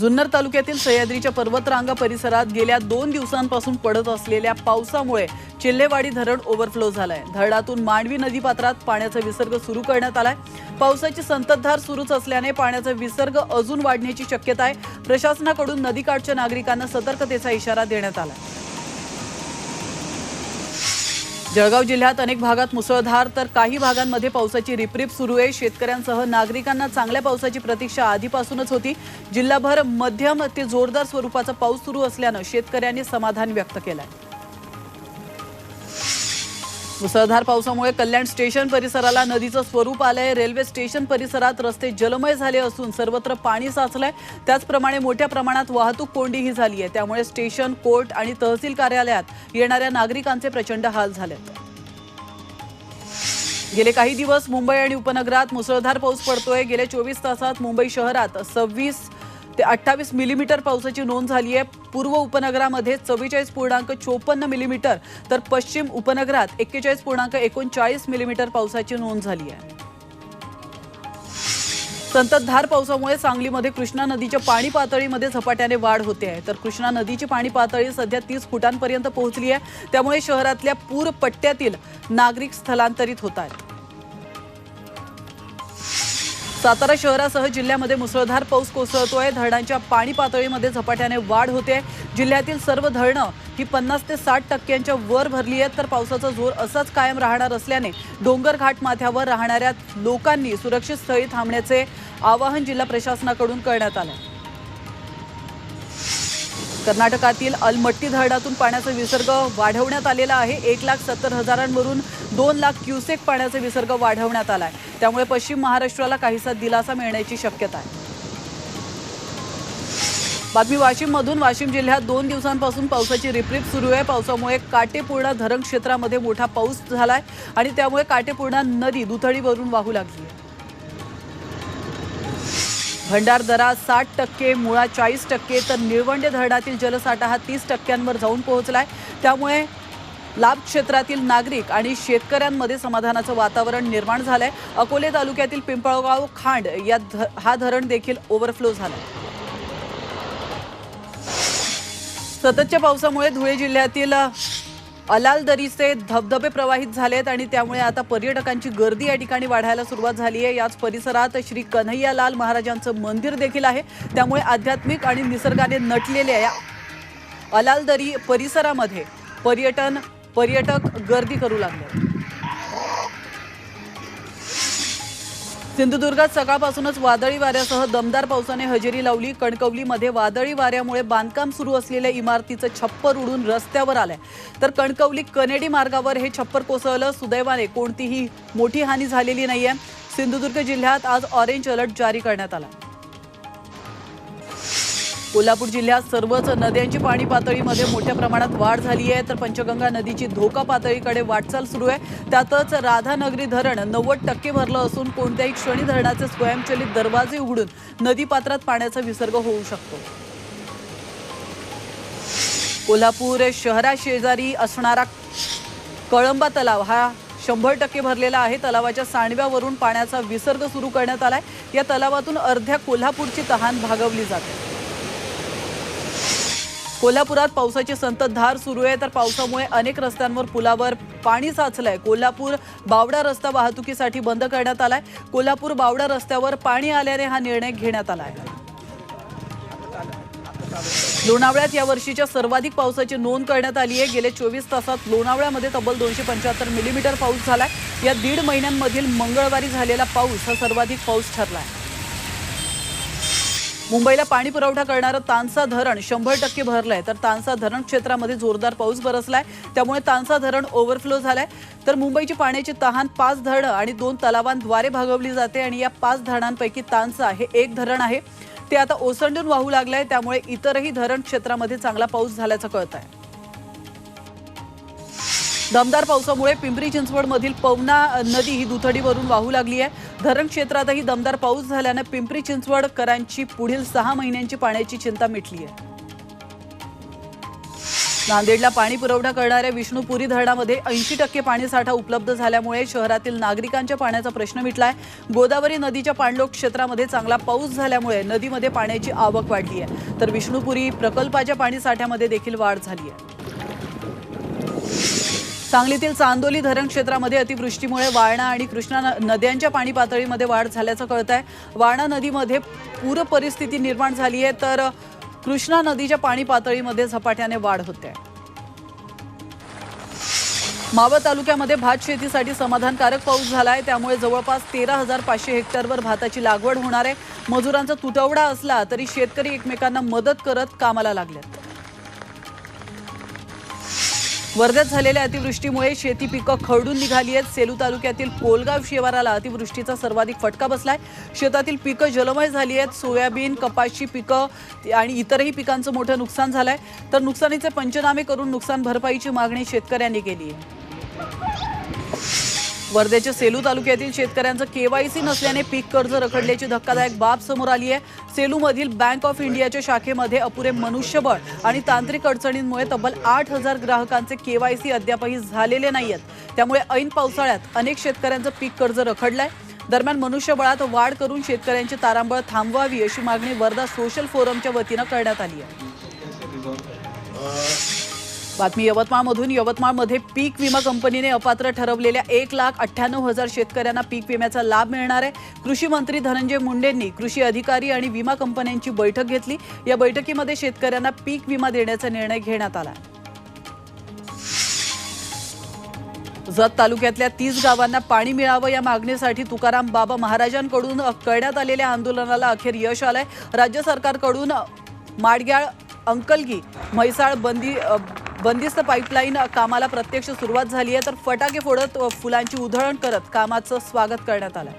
जुन्नर तालुक्यातील सह्याद्रीच्या पर्वतरांगा परिसरात गेल्या दोन दिवसांपासून पडत असलेल्या पावसामुळे चिल्लेवाडी धरण ओव्हरफ्लो झालंय. धरणातून मांडवी नदीपात्रात पाण्याचा विसर्ग सुरू करण्यात आलाय. पावसाची संततधार सुरूच असल्याने पाण्याचा विसर्ग अजून वाढण्याची शक्यता आहे. प्रशासनाकडून नदीकाठच्या नागरिकांना सतर्कतेचा इशारा देण्यात आलाय. जळगाव जिल्ह्यात अनेक भागात मुसळधार तर काही भागांमध्ये पावसाची रिपरिप सुरू आहे. शेतकऱ्यांसह नागरिकांना चांगल्या पावसाची प्रतीक्षा आधीपासूनच होती. जिल्हाभर मध्यम ते जोरदार स्वरूपाचा पाऊस सुरू असल्यानं शेतकऱ्यांनी समाधान व्यक्त केलं आहे मुसळधार पावसामुळे कल्याण स्टेशन परिसराला नदीचं स्वरूप आलंय. रेल्वे स्टेशन परिसरात रस्ते जलमय झाले असून सर्वत्र पाणी साचलंय. त्याचप्रमाणे मोठ्या प्रमाणात वाहतूक कोंडीही झाली आहे. त्यामुळे स्टेशन कोर्ट आणि तहसील कार्यालयात येणाऱ्या नागरिकांचे प्रचंड हाल झालेत. गेले काही दिवस मुंबई आणि उपनगरात मुसळधार पाऊस पडतोय. गेल्या चोवीस तासात मुंबई शहरात सव्वीस ते अठ्ठावीस मिलीमीटर पावसाची नोंद झाली आहे. पूर्व उपनगरामध्ये चव्वेचाळीस पूर्णांक चोपन्न मिलीमीटर तर पश्चिम उपनगरात एक्केचाळीस पूर्णांक एकोणचाळीस मिलीमीटर पावसाची नोंद झाली आहे. संततधार पावसामुळे सांगलीमध्ये कृष्णा नदीच्या पाणी पातळीमध्ये झपाट्याने वाढ होते आहे. तर कृष्णा नदीची पाणी पातळी सध्या तीस फुटांपर्यंत पोहोचली आहे. त्यामुळे शहरातल्या पूर पट्ट्यातील नागरिक स्थलांतरित होत आहेत. सातारा शहरासह जिल्ह्यामध्ये मुसळधार पाऊस कोसळतोय. धरणांच्या पाणी पातळीमध्ये झपाट्याने वाढ होते. जिल्ह्यातील सर्व धरणं ही पन्नास ते साठ टक्क्यांच्या वर भरली आहेत. तर पावसाचा जोर असाच कायम राहणार असल्याने डोंगर घाट माथ्यावर राहणाऱ्या लोकांनी सुरक्षित स्थळी थांबण्याचे आवाहन जिल्हा प्रशासनाकडून करण्यात आलं. कर्नाटकातील अलमट्टी धरणातून पाण्याचा विसर्ग वाढवण्यात आलेला आहे. एक लाख सत्तर हजारांवरून दोन लाख क्युसेक पाण्याचा विसर्ग वाढवण्यात आला आहे त्यामुळे पश्चिम महाराष्ट्राला काहीसा दिलासा मिळण्याची शक्यता आहे. बातमी वाशिममधून. वाशिम जिल्ह्यात दोन दिवसांपासून पावसाची रिपरिप सुरू आहे. पावसामुळे काटेपूर्णा धरण क्षेत्रामध्ये मोठा पाऊस झाला आहे आणि त्यामुळे काटेपूर्णा नदी दुथडीवरून वाहू लागली. भंडारदरा साठ टक्के मुळा चाळीस टक्के तर निळवंडे धरणातील जलसाठा हा तीस टक्क्यांवर जाऊन पोहोचलाय. त्यामुळे लाभ क्षेत्रातील नागरिक आणि शेतकऱ्यांमध्ये समाधानाचं वातावरण निर्माण झालंय. अकोले तालुक्यातील पिंपळगाव खांड या ध हा धरण देखील ओव्हरफ्लो झालाय. सततच्या पावसामुळे धुळे जिल्ह्यातील अलालदरीचे धबधबे प्रवाहित झालेत आणि त्यामुळे आता पर्यटकांची गर्दी या ठिकाणी वाढायला सुरुवात झाली आहे. याच परिसरात श्री कन्हैयालाल महाराजांचं मंदिर देखील आहे. त्यामुळे आध्यात्मिक आणि निसर्गाने नटलेल्या या अलालदरी परिसरामध्ये पर्यटन पर्यटक गर्दी करू लागले. सिंधुदुर्गात सकाळपासूनच वादळी वाऱ्यासह दमदार पावसाने हजेरी लावली. कणकवलीमध्ये वादळी वाऱ्यामुळे बांधकाम सुरू असलेल्या इमारतीचं छप्पर उडून रस्त्यावर आलंय. तर कणकवली कनेडी मार्गावर हे छप्पर कोसळलं. सुदैवाने कोणतीही मोठी हानी झालेली नाहीये. सिंधुदुर्ग जिल्ह्यात आज ऑरेंज अलर्ट जारी करण्यात आला. कोल्हापूर जिल्ह्यात सर्वच नद्यांची पाणी पातळीमध्ये मोठ्या प्रमाणात वाढ झाली आहे. तर पंचगंगा नदीची धोका पातळीकडे वाटचाल सुरू आहे. त्यातच राधानगरी धरण नव्वद टक्के भरलं असून कोणत्याही क्षणी धरणाचे स्वयंचलित दरवाजे उघडून नदीपात्रात पाण्याचा विसर्ग होऊ शकतो. कोल्हापूर शहराशेजारी असणारा कळंबा तलाव हा शंभर टक्के भरलेला आहे. तलावाच्या सांडव्यावरून पाण्याचा विसर्ग सुरू करण्यात आलाय. या तलावातून अर्ध्या कोल्हापूरची तहान भागवली जाते. कोल्हापुरात पावसाची संततधार सुरू आहे तर पावसामुळे अनेक रस्त्यांवर पुलावर पाणी साचलंय. कोल्हापूर बावडा रस्ता वाहतुकीसाठी बंद करण्यात आलाय. कोल्हापूर बावडा रस्त्यावर पाणी आल्याने हा निर्णय घेण्यात आला आहे लोणावळ्यात या वर्षीच्या सर्वाधिक पावसाची नोंद करण्यात आली आहे. गेल्या चोवीस तासात लोणावळ्यामध्ये तब्बल दोनशे पंच्याहत्तर मिलीमीटर पाऊस झालाय. या दीड महिन्यांमधील मंगळवारी झालेला पाऊस हा सर्वाधिक पाऊस आहे मुंबईला पाणी पुरवठा करणारं तानसा धरण शंभर टक्के भरलंय. तर तानसा धरण क्षेत्रामध्ये जोरदार पाऊस बरसलाय. त्यामुळे तानसा धरण ओव्हरफ्लो झालाय. तर मुंबईची पाण्याची तहान पाच धरणं आणि दोन तलावांद्वारे भागवली जाते आणि या पाच धरणांपैकी तानसा हे एक धरण आहे. ते आता ओसंडून वाहू लागलंय. त्यामुळे इतरही धरण क्षेत्रामध्ये चांगला पाऊस झाल्याचं कळत आहे दमदार पावसामुळे पिंपरी चिंचवड मधील पवना नदी ही दुथडीवरून वाहू लागली आहे. धरण क्षेत्रातही दमदार पाऊस झाल्यानं पिंपरी चिंचवडकरांची पुढील सहा महिन्यांची पाण्याची चिंता मिटली आहे. नांदेडला पाणी पुरवठा करणाऱ्या विष्णुपुरी धरणामध्ये ऐंशी टक्के पाणीसाठा उपलब्ध झाल्यामुळे शहरातील नागरिकांच्या पाण्याचा प्रश्न मिटलाय. गोदावरी नदीच्या पाणलोक क्षेत्रामध्ये चांगला पाऊस झाल्यामुळे नदीमध्ये पाण्याची आवक वाढली आहे. तर विष्णुपुरी प्रकल्पाच्या पाणीसाठ्यामध्ये देखील वाढ झाली आहे. सांगलीतील चांदोली धरण क्षेत्रामध्ये अतिवृष्टीमुळे वारणा आणि कृष्णा न- नद्यांच्या पाणी पातळीमध्ये वाढ झाल्याचं कळत आहे वारणा नदीमध्ये पूर परिस्थिती निर्माण झाली आहे तर कृष्णा नदीच्या पाणी पातळीमध्ये झपाट्याने वाढ होते. मावळ तालुक्यामध्ये भात शेतीसाठी समाधानकारक पाऊस झाला आहे त्यामुळे जवळपास तेरा हजार पाचशे हेक्टरवर भाताची लागवड होणार आहे. मजुरांचा तुटवडा असला तरी शेतकरी एकमेकांना मदत करत कामाला लागलेत. वर्ध्यात झालेल्या अतिवृष्टीमुळे शेती पिकं खरडून निघाली आहेत. सेलू तालुक्यातील कोलगाव शिवाराला अतिवृष्टीचा सर्वाधिक फटका बसलाय. शेतातील पिकं जलमय झाली आहेत. सोयाबीन कपाशी पिकं आणि इतरही पिकांचं मोठं नुकसान झालंय. तर नुकसानीचे पंचनामे करून नुकसान भरपाईची मागणी शेतकऱ्यांनी केली आहे. वर्ध्याच्या सेलू तालुक्यातील शेतकऱ्यांचं केवायसी नसल्याने पीक कर्ज रखडल्याची धक्कादायक बाब समोर आली आहे. सेलूमधील बँक ऑफ इंडियाच्या शाखेमध्ये अपुरे मनुष्यबळ आणि तांत्रिक अडचणींमुळे तब्बल आठ हजार ग्राहकांचे केवायसी अद्यापही झालेले नाहीयेत. त्यामुळे ऐन पावसाळ्यात अनेक शेतकऱ्यांचं पीक कर्ज रखडलंय. दरम्यान मनुष्यबळात वाढ करून शेतकऱ्यांची तारांबळ थांबवावी अशी मागणी वर्धा सोशल फोरमच्या वतीनं करण्यात आली आहे. बातमी यवतमाळमधून यवतमाळमध्ये पीक विमा कंपनीने अपात्र ठरवलेल्या एक लाख अठ्ठ्याण्णव हजार शेतकऱ्यांना पीक विम्याचा लाभ मिळणार आहे. कृषी मंत्री धनंजय मुंडेंनी कृषी अधिकारी आणि विमा कंपन्यांची बैठक घेतली. या बैठकीमध्ये शेतकऱ्यांना पीक विमा देण्याचा निर्णय घेण्यात आला. जत तालुक्यातल्या तीस गावांना पाणी मिळावं या मागणीसाठी तुकाराम बाबा महाराजांकडून करण्यात आलेल्या आंदोलनाला अखेर यश आलंय. राज्य सरकारकडून माडग्याळ अंकलगी म्हैसाळ बंदी बंदिस्त पाईपलाईन कामाला प्रत्यक्ष सुरुवात झाली आहे. तर फटाके फोडत फुलांची उधळण करत कामाचं स्वागत करण्यात आलं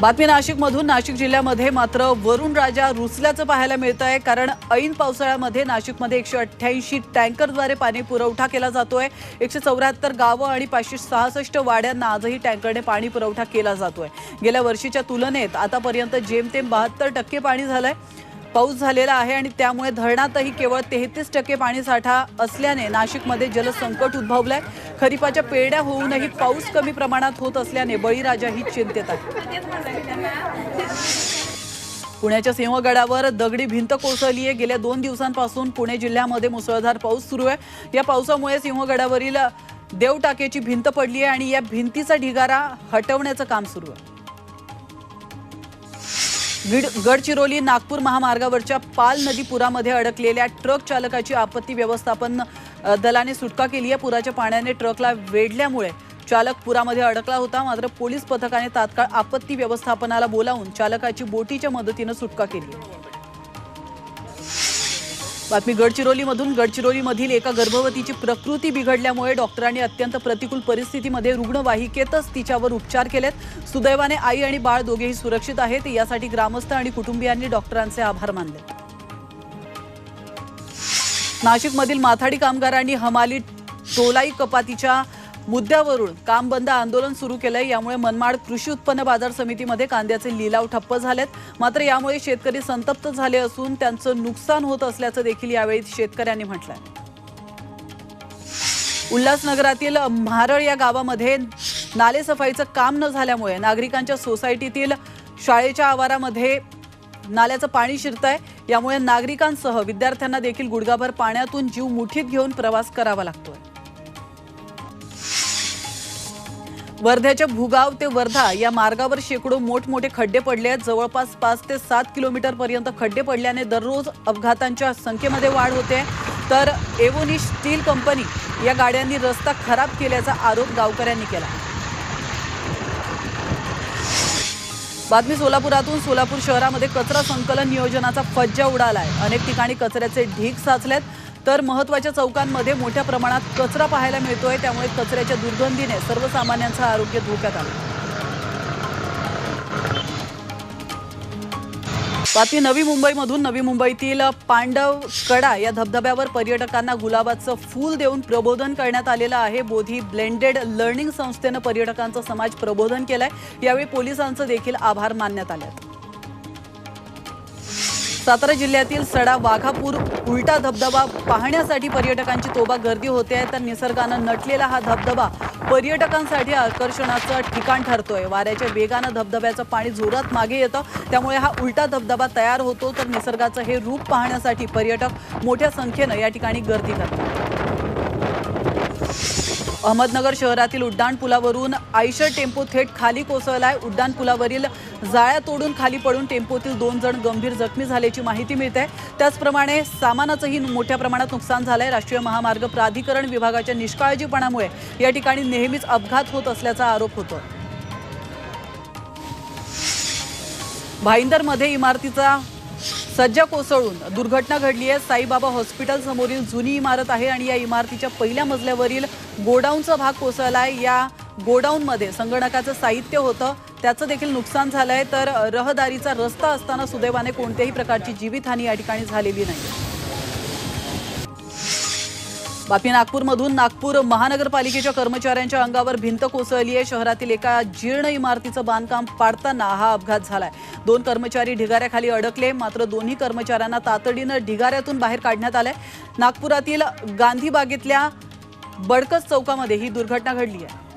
बातमी नाशिकमधून. नाशिक जिल्ह्यामध्ये मात्र वरुण राजा रुसल्याचं पाहायला मिळत आहे कारण ऐन पावसाळ्यामध्ये नाशिकमध्ये एकशे अठ्ठ्याऐंशी टँकरद्वारे पाणी पुरवठा केला जातोय. एकशे चौऱ्याहत्तर गावं आणि पाचशे सहासष्ट वाड्यांना आजही टँकरने पाणी पुरवठा केला जातोय. गेल्या वर्षीच्या तुलनेत आतापर्यंत जेमतेम बहात्तर टक्के पाणी झालंय. पाऊस झालेला आहे आणि त्यामुळे धरणातही केवळ तेहतीस टक्के पाणीसाठा असल्याने नाशिकमध्ये जलसंकट उद्भवलंय. खरीपाच्या पेरड्या होऊनही पाऊस कमी प्रमाणात होत असल्याने बळीराजा ही चिंतेत आहे पुण्याच्या सिंहगडावर दगडी भिंत कोसळली आहे. गेल्या दोन दिवसांपासून पुणे जिल्ह्यामध्ये मुसळधार पाऊस सुरू आहे. या पावसामुळे सिंहगडावरील देवटाकेची भिंत पडली आहे आणि या भिंतीचा ढिगारा हटवण्याचं काम सुरू आहे. गडचिरोली नागपूर महामार्गावरच्या पाल नदी पुरामध्ये अडकलेल्या ट्रक चालकाची आपत्ती व्यवस्थापन दलाने सुटका केली आहे पुराच्या पाण्याने ट्रकला वेढल्यामुळे चालक पुरामध्ये अडकला होता मात्र पोलीस पथकाने तात्काळ आपत्ती व्यवस्थापनाला बोलावून चालकाची बोटीच्या मदतीनं सुटका केली आहे. बातमी गडचिरोलीमधून. गडचिरोलीमधील एका गर्भवतीची प्रकृती बिघडल्यामुळे डॉक्टरांनी अत्यंत प्रतिकूल परिस्थितीमध्ये रुग्णवाहिकेतच तिच्यावर उपचार केलेत. सुदैवाने आई आणि बाळ दोघेही सुरक्षित आहेत. यासाठी ग्रामस्थ आणि कुटुंबियांनी डॉक्टरांचे आभार मानले. नाशिकमधील माथाडी कामगारांनी हमाली टोलाई कपातीच्या मुद्द्यावरून काम बंद आंदोलन सुरू केलंय यामुळे मनमाड कृषी उत्पन्न बाजार समितीमध्ये कांद्याचे लिलाव ठप्प झालेत. मात्र यामुळे शेतकरी संतप्त झाले असून त्यांचं नुकसान होत असल्याचं देखील यावेळी शेतकऱ्यांनी म्हटलंय. उल्हासनगरातील म्हारळ या गावामध्ये नालेसफाईचं काम न झाल्यामुळे नागरिकांच्या सोसायटीतील शाळेच्या आवारामध्ये नाल्याचं पाणी शिरतंय. यामुळे नागरिकांसह विद्यार्थ्यांना देखील गुडघाभर पाण्यातून जीव मुठीत घेऊन प्रवास करावा लागतोय. वर्ध्याच्या भुगाव ते वर्धा या मार्गावर शेकडो मोठमोठे खड्डे पडले आहेत. जवळपास पाच ते सात किलोमीटर पर्यंत खड्डे पडल्याने दररोज अपघातांच्या संख्येमध्ये वाढ होते. तर एवोनी स्टील कंपनी या गाड्यांनी रस्ता खराब केल्याचा आरोप गावकऱ्यांनी केला. बातमी सोलापुरातून सोलापूर शहरामध्ये कचरा संकलन नियोजनाचा फज्जा उडाला आहे अनेक ठिकाणी कचऱ्याचे ढीग साचलेत. तर महत्त्वाच्या चौकांमध्ये मोठ्या प्रमाणात कचरा पाहायला मिळतोय त्यामुळे कचऱ्याच्या दुर्गंधीने सर्वसामान्यांचं आरोग्य धोक्यात आलं. बातमी नवी मुंबईमधून. नवी मुंबईतील पांडव कडा या धबधब्यावर पर्यटकांना गुलाबाचं फूल देऊन प्रबोधन करण्यात आलेलं आहे. बोधी ब्लेंडेड लर्निंग संस्थेनं पर्यटकांचं समाज प्रबोधन केलंय. यावेळी पोलिसांचं देखील आभार मानण्यात आले सातारा जिल्ह्यातील सडा वाघापूर उलटा धबधबा पाहण्यासाठी पर्यटकांची तोबा गर्दी होते आहे. तर निसर्गानं नटलेला हा धबधबा पर्यटकांसाठी आकर्षणाचं ठिकाण ठरतोय. वाऱ्याच्या वेगानं धबधब्याचं पाणी जोरात मागे येतं. त्यामुळे हा उलटा धबधबा तयार होतो. तर निसर्गाचं हे रूप पाहण्यासाठी पर्यटक मोठ्या संख्येनं या ठिकाणी गर्दी करतात. अहमदनगर शहरातील उड्डाण पुलावरून आयशर टेम्पो थेट खाली कोसळलाय. उड्डाण पुलावरील जाळ्या तोडून खाली पडून टेम्पोतील दोन जण गंभीर जखमी झाल्याची माहिती मिळते. त्याचप्रमाणे सामानाचंही मोठ्या प्रमाणात नुकसान झालंय. राष्ट्रीय महामार्ग प्राधिकरण विभागाच्या निष्काळजीपणामुळे या ठिकाणी नेहमीच अपघात होत असल्याचा आरोप होतो. भाईंदरमध्ये इमारतीचा सज्जा कोसळून दुर्घटना घडली आहे साईबाबा हॉस्पिटल समोरील जुनी इमारत आहे आणि या इमारतीच्या पहिल्या मजल्यावरील गोडाऊनचा भाग कोसळला आहे या गोडाऊनमध्ये संगणकाचं साहित्य होतं. त्याचं देखील नुकसान झालंय. तर रहदारीचा रस्ता असताना सुदैवाने कोणत्याही प्रकारची जीवितहानी या ठिकाणी झालेली नाही. बापी नागपूरमधून. नागपूर महानगरपालिकेच्या कर्मचाऱ्यांच्या अंगावर भिंत कोसळली आहे. शहरातील एका जीर्ण इमारतीचं बांधकाम पाडताना हा अपघात झालाय. दोन कर्मचारी ढिगाऱ्याखाली अडकले. मात्र दोन्ही कर्मचाऱ्यांना तातडीनं ढिगाऱ्यातून बाहेर काढण्यात आलंय. नागपुरातील गांधीबागेतल्या बडकस चौकामध्ये ही दुर्घटना घडली आहे.